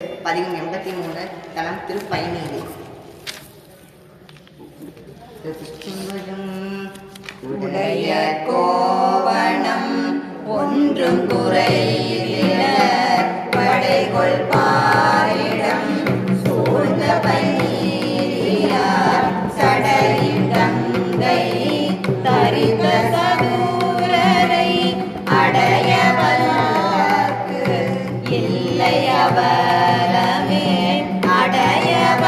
பதிவு எண்பத்தி மூணு தலம் திருப்பயனீடு. உடைய கோவணம் ஒன்றும் குறை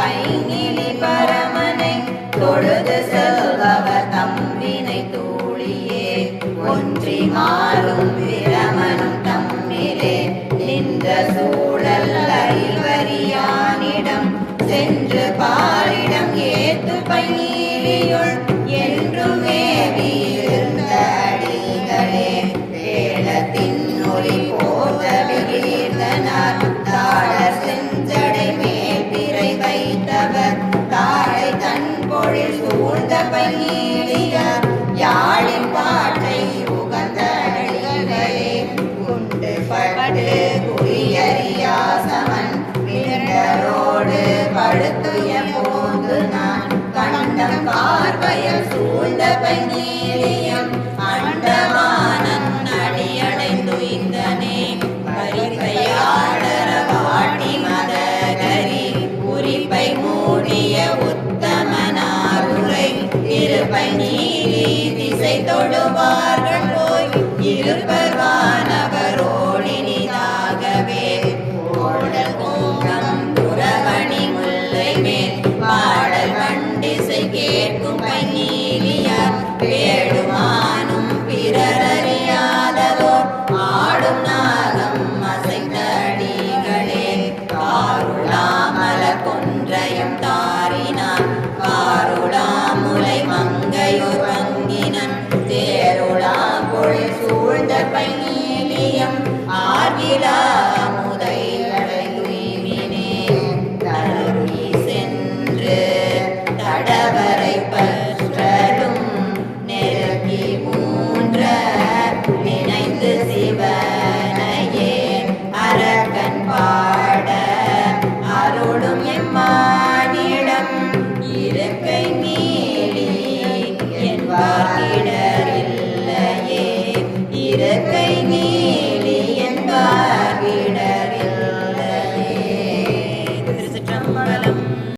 பைங்கிலி பரமனை தொழுது செல்பவர் தம்பினை தூளியே ஒன்றி மாறும் அண்டம் பார்வையல் சூழ்ந்த பைநீலியம் அண்டமானம் அடியடைந்துயிந்தனே பரிசையாளர வாட்டி மதகரி உரிப்பை மூடிய உத்தமனாருரை. இருப்பை நீரி திசை தொடுவார்கள் போய் இருப்பர் நீலியம் ஆர்கிலா முதை அடையுமினே தழுவி சென்று தடவரை பற்றலும் நெருக்கி மூன்ற நினைந்து சிவனையே. அரக்கன் பா